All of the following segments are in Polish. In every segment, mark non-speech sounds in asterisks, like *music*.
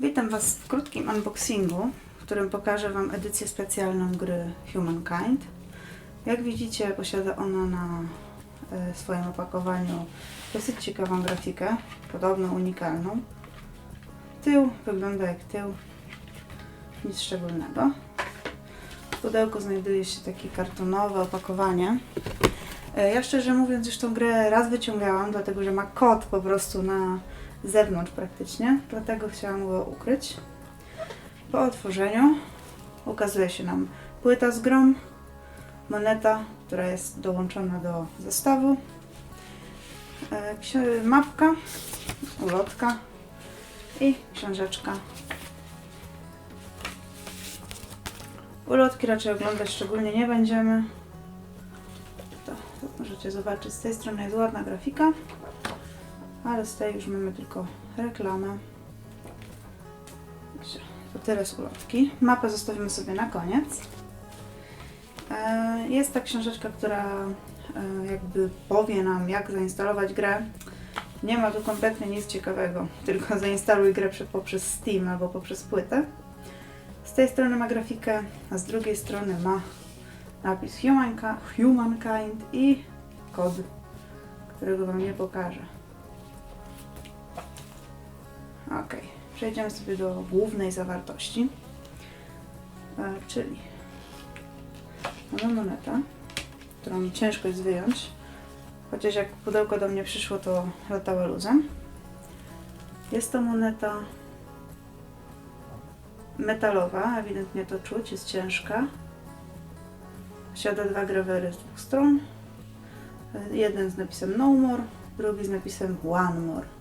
Witam Was w krótkim unboxingu, w którym pokażę Wam edycję specjalną gry Humankind. Jak widzicie, posiada ona na e, swoim opakowaniu dosyć ciekawą grafikę, podobno unikalną. Tył wygląda jak tył, nic szczególnego. W pudełku znajduje się takie kartonowe opakowanie. E, Ja szczerze mówiąc już tą grę raz wyciągałam, dlatego że ma kod po prostu na zewnątrz praktycznie, dlatego chciałam go ukryć. Po otworzeniu ukazuje się nam płyta z grą, moneta, która jest dołączona do zestawu, e, mapka, ulotka i książeczka. Ulotki raczej oglądać szczególnie nie będziemy. To możecie zobaczyć, z tej strony jest ładna grafika ale z tej już mamy tylko reklamę. To tyle z ulotki. Mapę zostawimy sobie na koniec. E, Jest ta książeczka, która e, jakby powie nam, jak zainstalować grę. Nie ma tu kompletnie nic ciekawego, *laughs* tylko zainstaluj grę prze- poprzez Steam albo poprzez płytę. Z tej strony ma grafikę, a z drugiej strony ma napis Humankind i kod, którego Wam nie pokażę. Ok, przejdziemy sobie do głównej zawartości, e, czyli mamy monetę, którą ciężko jest wyjąć, chociaż jak pudełko do mnie przyszło, to latała luzem. Jest to moneta metalowa, ewidentnie to czuć, jest ciężka. Posiada dwa grawery z dwóch stron. E, Jeden z napisem No More, drugi z napisem One More.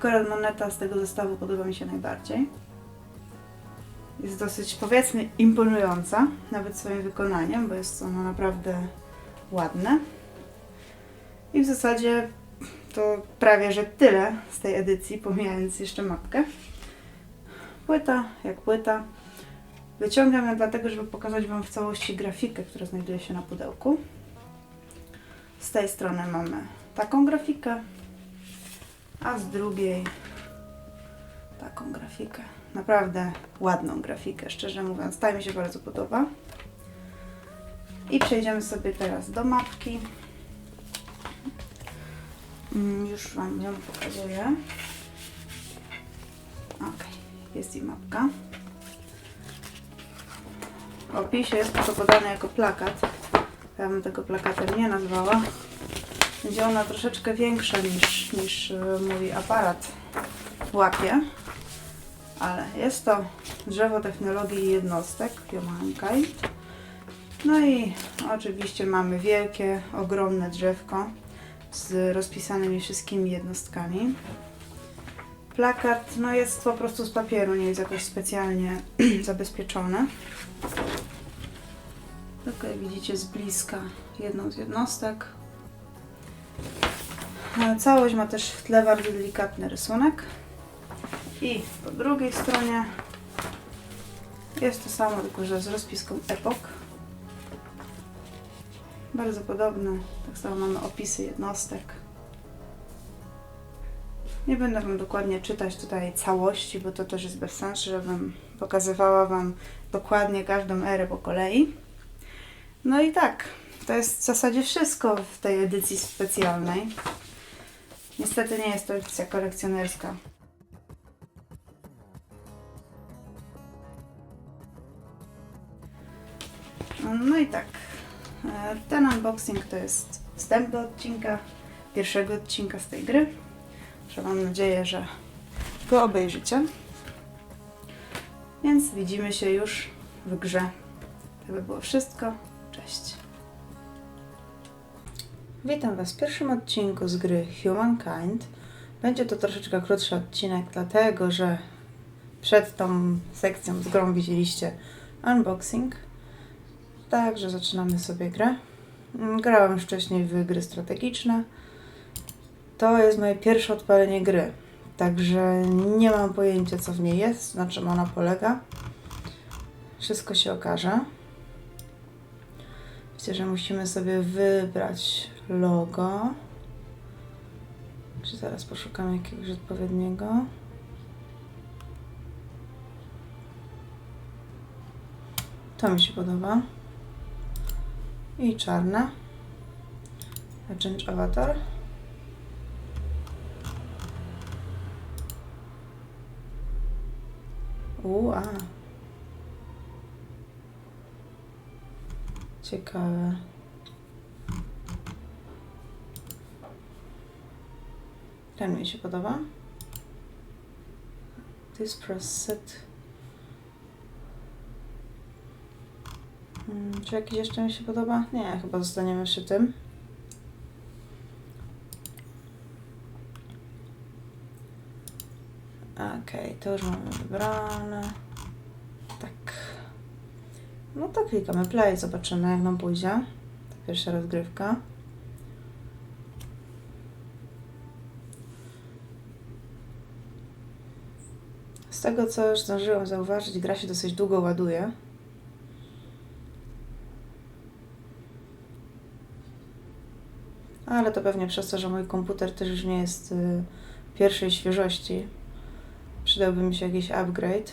Akurat moneta z tego zestawu podoba mi się najbardziej. Jest dosyć, powiedzmy, imponująca, nawet swoim wykonaniem, bo jest ono naprawdę ładne. I w zasadzie to prawie że tyle z tej edycji, pomijając jeszcze mapkę. Płyta jak płyta. Wyciągam ją dlatego, żeby pokazać Wam w całości grafikę, która znajduje się na pudełku. Z tej strony mamy taką grafikę, a z drugiej taką grafikę. Naprawdę ładną grafikę, szczerze mówiąc. Ta mi się bardzo podoba. I przejdziemy sobie teraz do mapki. Mm, Już Wam ją pokazuję. Ok, jest i mapka. W opisie jest to podane jako plakat. Ja bym tego plakatem nie nazwała. Będzie ona troszeczkę większa niż, niż e, mój aparat łapie, ale jest to drzewo technologii jednostek Humankind. No i oczywiście mamy wielkie, ogromne drzewko z rozpisanymi wszystkimi jednostkami. Plakat no jest po prostu z papieru, nie jest jakoś specjalnie *clears throat* zabezpieczony. Tutaj widzicie z bliska jedną z jednostek. E, Całość ma też w tle bardzo delikatny rysunek. I po drugiej stronie jest to samo, tylko że z rozpiską epok. Bardzo podobne. Tak samo mamy opisy jednostek. Nie będę Wam dokładnie czytać tutaj całości, bo to też jest bez sensu, żebym pokazywała Wam dokładnie każdą erę po kolei. No i tak, to jest w zasadzie wszystko w tej edycji specjalnej. Niestety nie jest to edycja kolekcjonerska. No i tak, e, ten unboxing to jest wstęp do odcinka, pierwszego odcinka z tej gry. Że mam nadzieję, że go obejrzycie. Więc widzimy się już w grze. To by było wszystko. Cześć. Witam Was w pierwszym odcinku z gry Humankind. Będzie to troszeczkę krótszy odcinek, dlatego że przed tą sekcją z grą widzieliście unboxing. Także zaczynamy sobie grę. Mm, Grałam już wcześniej w gry strategiczne. To jest moje pierwsze odpalenie gry. Także nie mam pojęcia, co w niej jest, na czym ona polega. Wszystko się okaże. Myślę, że musimy sobie wybrać logo. Czy zaraz poszukam jakiegoś odpowiedniego? To mi się podoba. I czarna. Change avatar. Ua. Ciekawe. Ten mi się podoba. This preset. Hmm, czy jakiś jeszcze mi się podoba? Nie, chyba zostaniemy przy tym. Okej, to już mamy wybrane. Tak. No to klikamy play, zobaczymy jak nam pójdzie. Ta pierwsza rozgrywka. Z tego co już zdążyłam zauważyć, gra się dosyć długo ładuje. Ale to pewnie przez to, że mój komputer też już nie jest y, pierwszej świeżości. Przydałby mi się jakiś upgrade.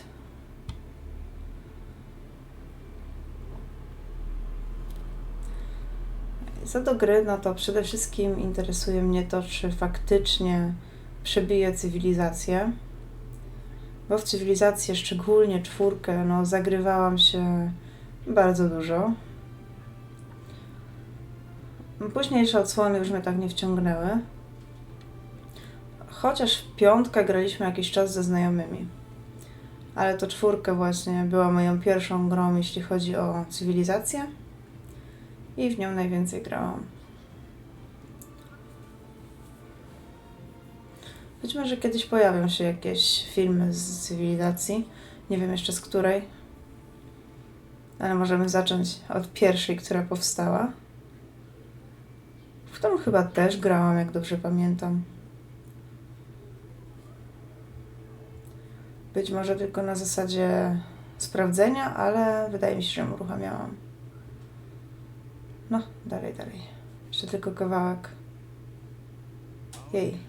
Co do gry, no to przede wszystkim interesuje mnie to, czy faktycznie przebije cywilizację. Bo w cywilizację, szczególnie czwórkę, no zagrywałam się bardzo dużo. Późniejsze odsłony już mnie tak nie wciągnęły. Chociaż w piątkę graliśmy jakiś czas ze znajomymi. Ale to czwórka właśnie była moją pierwszą grą, jeśli chodzi o cywilizację. I w nią najwięcej grałam. Być może kiedyś pojawią się jakieś filmy z cywilizacji. Nie wiem jeszcze z której. Ale możemy zacząć od pierwszej, która powstała. W którą chyba też grałam, jak dobrze pamiętam. Być może tylko na zasadzie sprawdzenia, ale wydaje mi się, że ją uruchamiałam. No, dalej, dalej. Jeszcze tylko kawałek. Jej.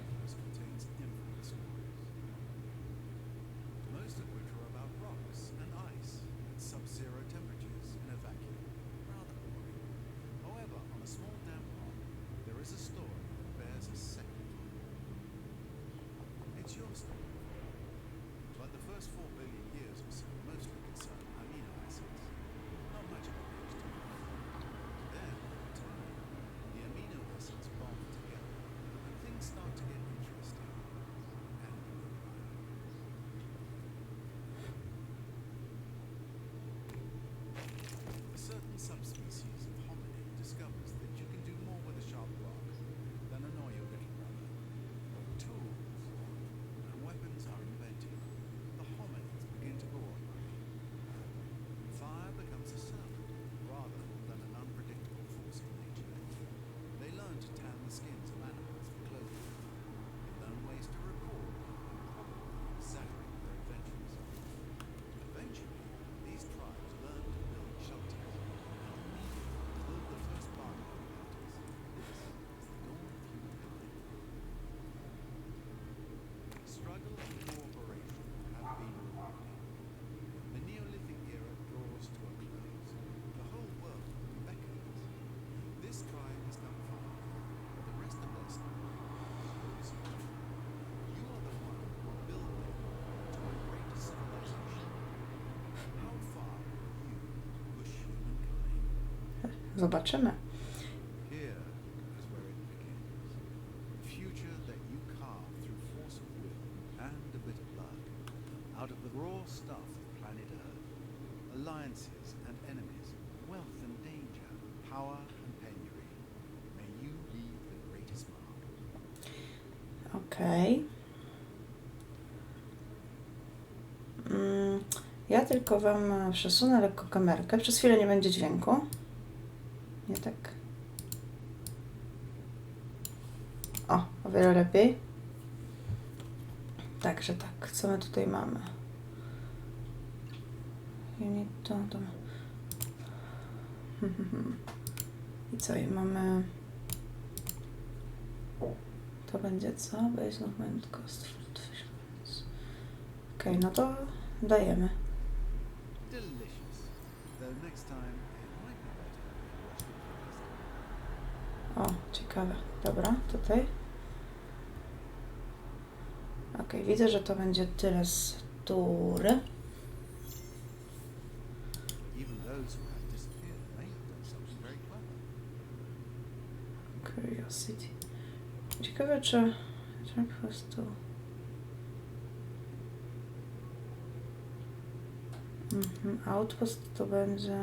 Mark. Okej. Mm, ja tylko Wam przesunę lekko kamerkę. Przez chwilę nie będzie dźwięku. Nie tak. O, o wiele lepiej. Także tak, co my tutaj mamy? I co, i mamy... To będzie co? Base movement cost. Okej, no to dajemy. O, ciekawe. Dobra, tutaj. Ok, widzę, że to będzie tyle z tury. Curiosity. Ciekawe, czy... czy po prostu... Mhm, outpost to będzie...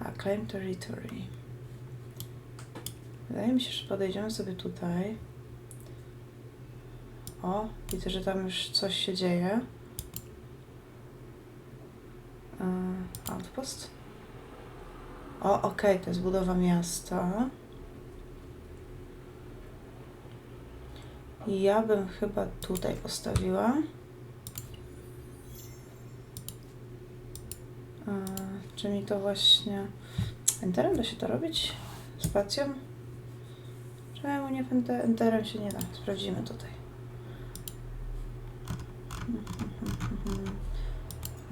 A, claim territory. Wydaje mi się, że podejdziemy sobie tutaj. O, widzę, że tam już coś się dzieje. Yy, outpost. O, okej, to jest budowa miasta. Ja bym chyba tutaj postawiła. Yy, czy mi to właśnie... Enterem da się to robić? Spacją? Czemu nie enter- enterem się nie da? Sprawdzimy tutaj.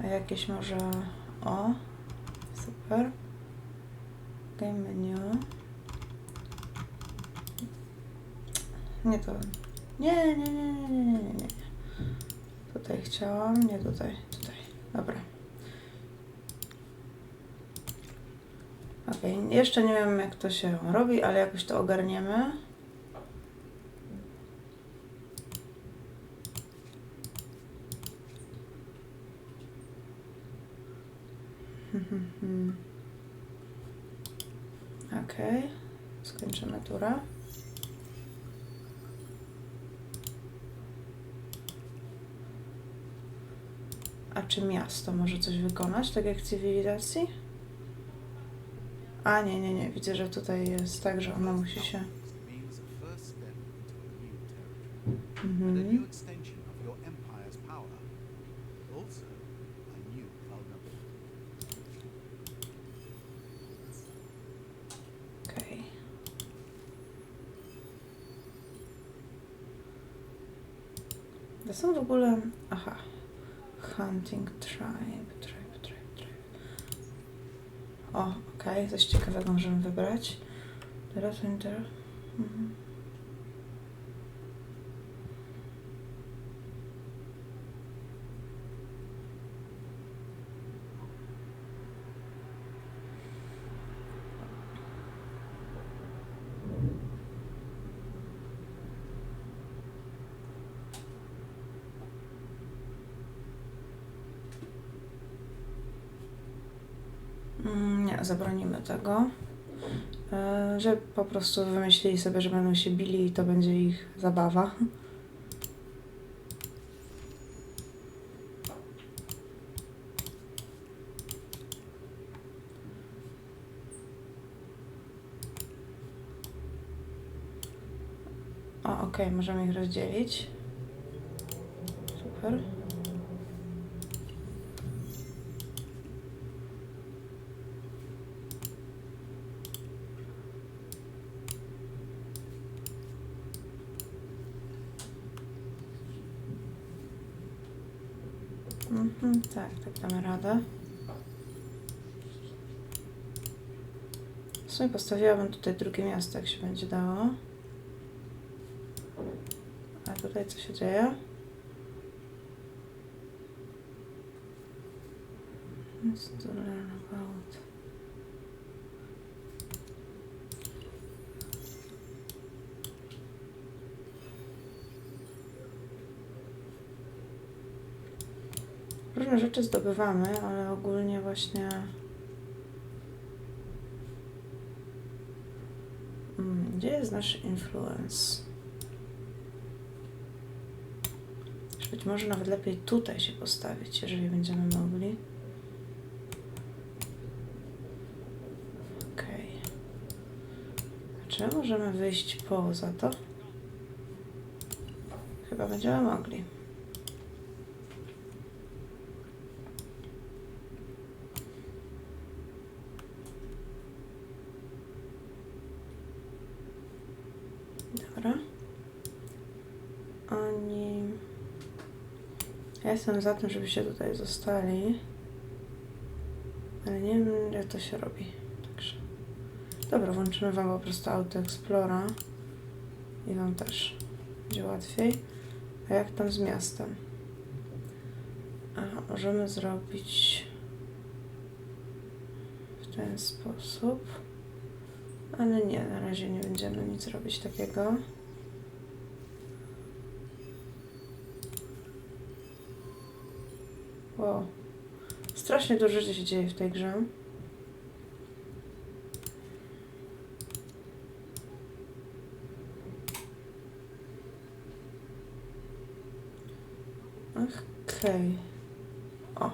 A jakieś może... O, super. Game menu. Nie to. Nie, nie, nie, nie, nie, nie, nie. Tutaj chciałam, nie tutaj, tutaj. Dobra. Okej, jeszcze nie wiem jak to się robi, ale jakoś to ogarniemy. Mhm. Okej, turę. A czy miasto może coś wykonać, tak jak cywilizacji? A nie, nie, nie, widzę, że tutaj jest tak, że ono musi się... To są w ogóle... Aha. Hunting tribe, tribe, tribe, tribe. O, okej, coś ciekawego możemy wybrać. Teraz enter. Mhm. Mm, Nie, zabronimy tego. E, Że po prostu wymyślili sobie, że będą się bili i to będzie ich zabawa. O, okej, możemy ich rozdzielić. Super. Mhm, tak, tak damy radę. W sumie postawiłabym tutaj drugie miasto, jak się będzie dało. A tutaj co się dzieje? Let's to Różne rzeczy zdobywamy, ale ogólnie właśnie. Mm, Gdzie jest nasz influence? Być może nawet lepiej tutaj się postawić, jeżeli będziemy mogli. Okej. Czy możemy wyjść poza to? Chyba będziemy mogli. Dobra. Oni... Ja jestem za tym, żebyście tutaj zostali. Ale nie wiem, jak to się robi. Także. Dobra, włączymy Wam po prostu Auto Explora. I Wam też będzie łatwiej. A jak tam z miastem? A możemy zrobić w ten sposób. Ale nie, na razie nie będziemy nic robić takiego. Wow. Strasznie dużo rzeczy się dzieje w tej grze. Okej. O.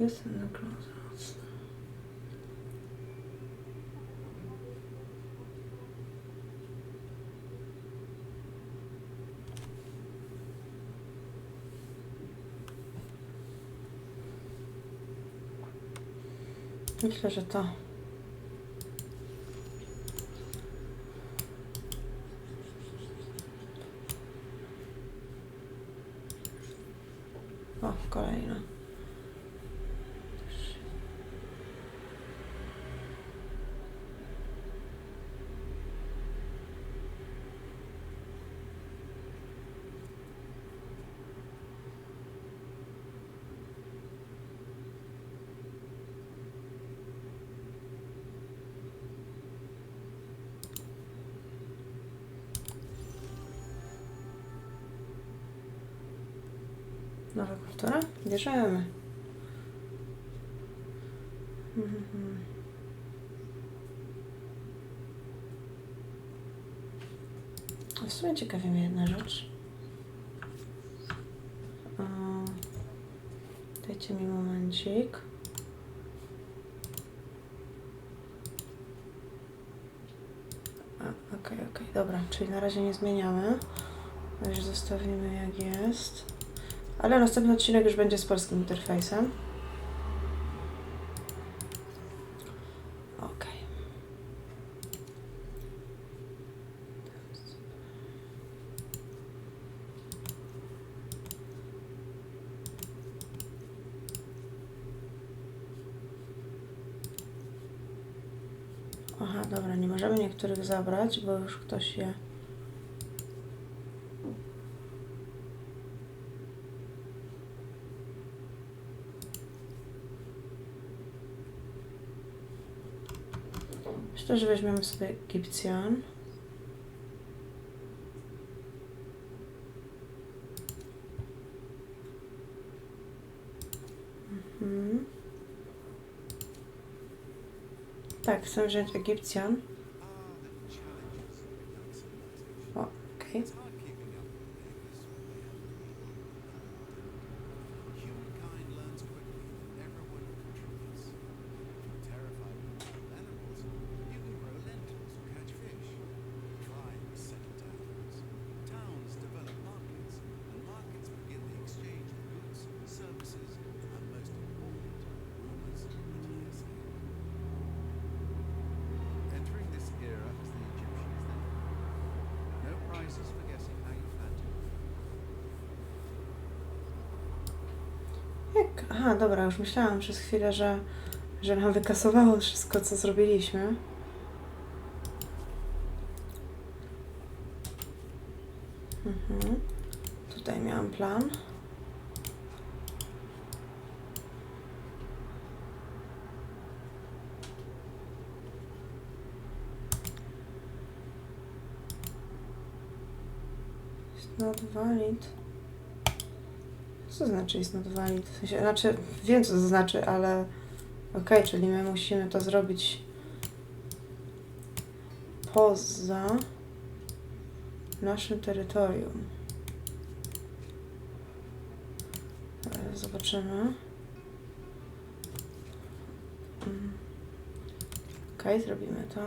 Jest na closet. Myślę, że to. O, kolejna. Nowa kultura? Bierzemy. Mhm. W sumie ciekawi mnie jedna rzecz. Dajcie mi momencik. Okej, okej, dobra, czyli na razie nie zmieniamy. Zostawimy jak jest. Ale następny odcinek już będzie z polskim interfejsem. Okej. Aha, dobra, nie możemy niektórych zabrać, bo już ktoś je... Że weźmiemy sobie Egipcjan. Mhm. Tak, chcę wziąć Egipcjan. Aha, dobra, już myślałam przez chwilę, że, że nam wykasowało wszystko, co zrobiliśmy. Not valid? W sensie, znaczy, wiem co to znaczy, ale okej, czyli my musimy to zrobić poza naszym terytorium. Zobaczymy. Mm. Okej, zrobimy to.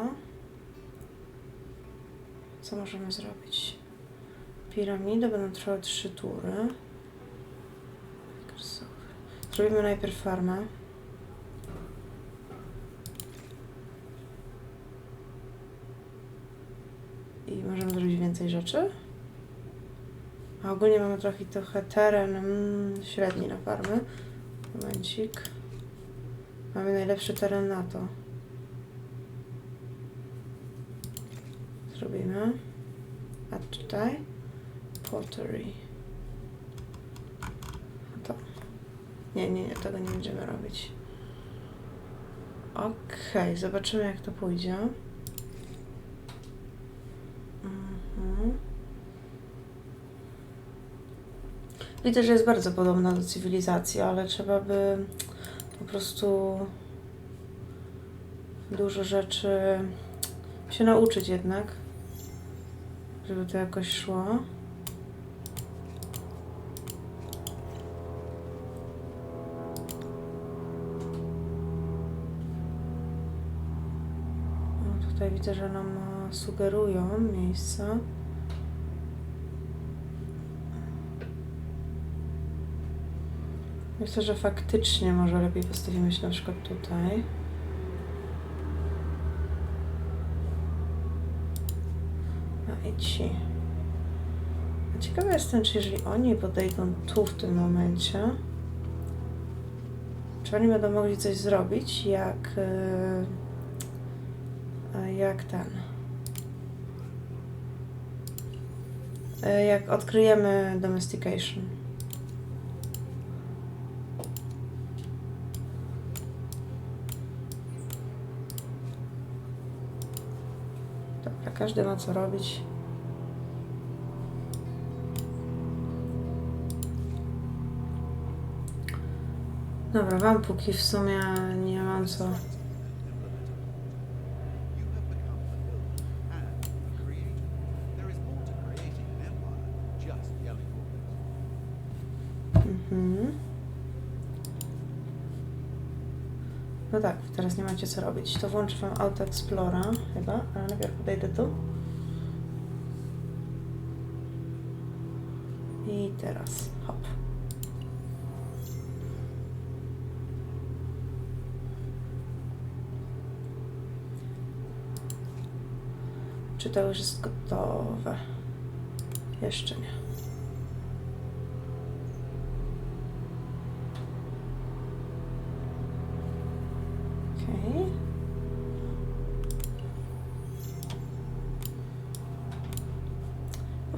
Co możemy zrobić? Piramidy będą trwały trzy tury. Zrobimy najpierw farmę. I możemy zrobić więcej rzeczy. A ogólnie mamy trochę, trochę teren mm, średni na farmy. Momencik. Mamy najlepszy teren na to. Zrobimy. A tutaj pottery. To. Nie, nie, nie, tego nie będziemy robić. Okej, zobaczymy jak to pójdzie. Mhm. Widzę, że jest bardzo podobna do cywilizacji, ale trzeba by po prostu dużo rzeczy się nauczyć jednak, żeby to jakoś szło. Sugerują miejsca. Myślę, że faktycznie może lepiej postawimy się na przykład tutaj. No i ci. Ciekawa jestem, czy jeżeli oni podejdą tu w tym momencie, czy oni będą mogli coś zrobić, jak, e, jak ten. E, Jak odkryjemy domestication. Dobra, każdy ma co robić. Dobra, wam póki w sumie nie mam co. No tak, teraz nie macie co robić. To włączę wam Auto Explora chyba, ale najpierw podejdę tu. I teraz hop. Czy to już jest gotowe? Jeszcze nie. Okej.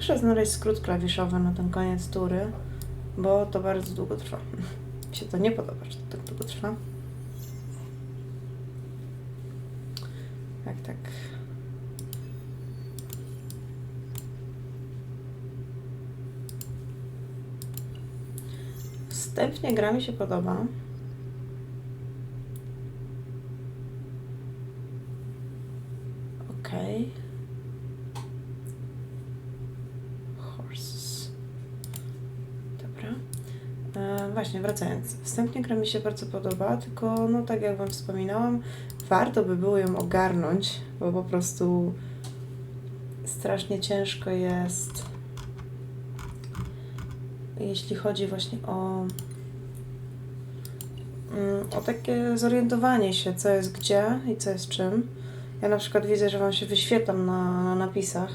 Muszę znaleźć skrót klawiszowy na ten koniec tury, bo to bardzo długo trwa. Mi się to nie podoba, że to tak długo trwa. Tak, tak. Wstępnie gra mi się podoba. Okej. Horses. Dobra. E, właśnie, wracając. Wstępnie gra mi się bardzo podoba, tylko no tak jak Wam wspominałam, warto by było ją ogarnąć, bo po prostu strasznie ciężko jest, jeśli chodzi właśnie o mm, o takie zorientowanie się, co jest gdzie i co jest czym. Ja na przykład widzę, że Wam się wyświetlam na, na napisach,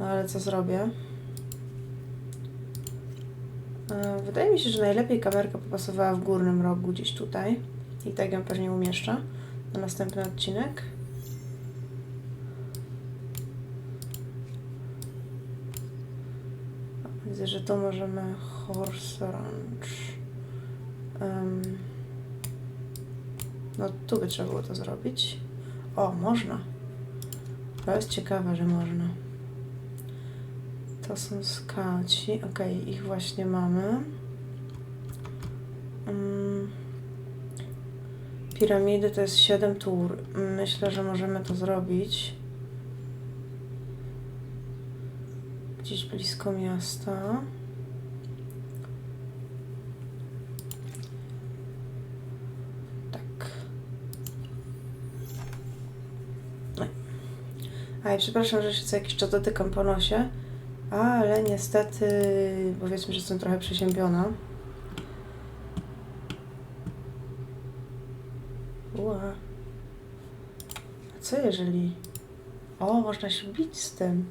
no ale co zrobię? E, Wydaje mi się, że najlepiej kamerka popasowała w górnym rogu, gdzieś tutaj. I tak ją pewnie umieszczę na następny odcinek. Widzę, że tu możemy horse ranch. Em, no tu by trzeba było to zrobić. O, można. To jest ciekawe, że można. To są skauci. Okej, ich właśnie mamy. Mm. Piramidy to jest 7 tur. Myślę, że możemy to zrobić. Gdzieś blisko miasta. Tak. A i przepraszam, że się co jakiś czas dotykam po nosie, ale niestety powiedzmy, że jestem trochę przeziębiona. Ua. A co jeżeli... O, można się bić z tym.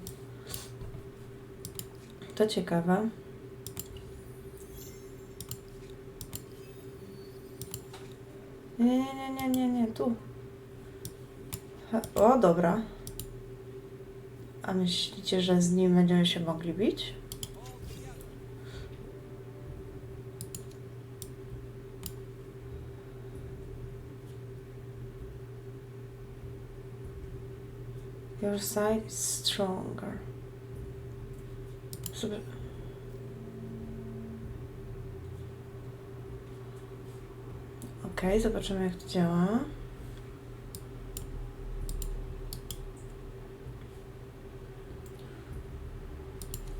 To ciekawe. Nie, nie, nie, nie, nie, tu. O, dobra. A myślicie, że z nim będziemy się mogli bić? Your side is stronger. Super. Okej, zobaczymy jak to działa.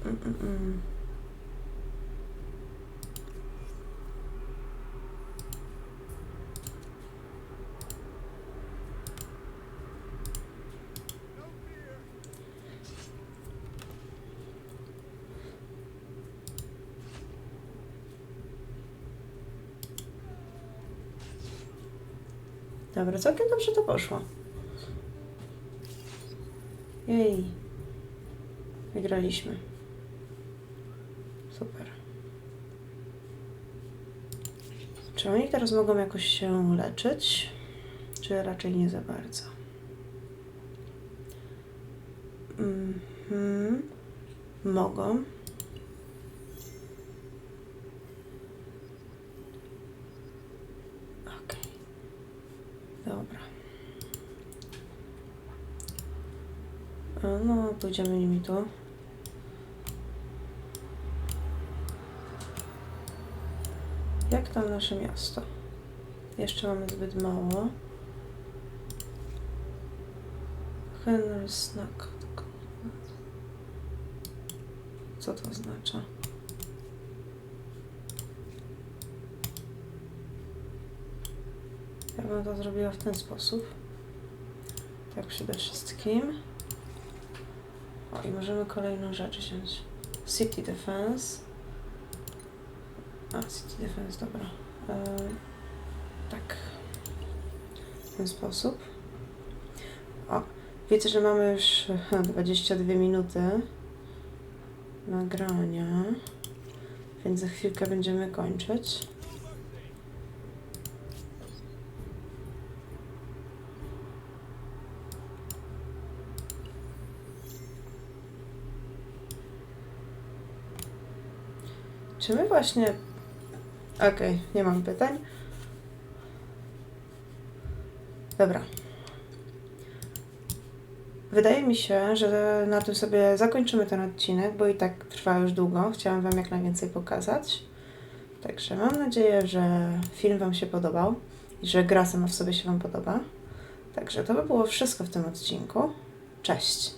Mm, mm, mm. Dobra, całkiem dobrze to poszło. Jej. Wygraliśmy. Super. Czy oni teraz mogą jakoś się leczyć? Czy raczej nie za bardzo? Mhm. Mogą. Okej. Dobra. A, No, pójdziemy nimi tu. Jak tam nasze miasto? Jeszcze mamy zbyt mało. Henry Snack. Co to oznacza? Ja bym to zrobiła w ten sposób. Tak przede wszystkim. I możemy kolejną rzecz wziąć. City Defense. A, City Defense, dobra. E, tak. W ten sposób. O, widzę, że mamy już e, 22 minuty nagrania, więc za chwilkę będziemy kończyć. Czy my właśnie. Okej, nie mam pytań. Dobra. Wydaje mi się, że na tym sobie zakończymy ten odcinek, bo i tak trwa już długo. Chciałam Wam jak najwięcej pokazać. Także mam nadzieję, że film Wam się podobał i że gra sama w sobie się Wam podoba. Także to by było wszystko w tym odcinku. Cześć!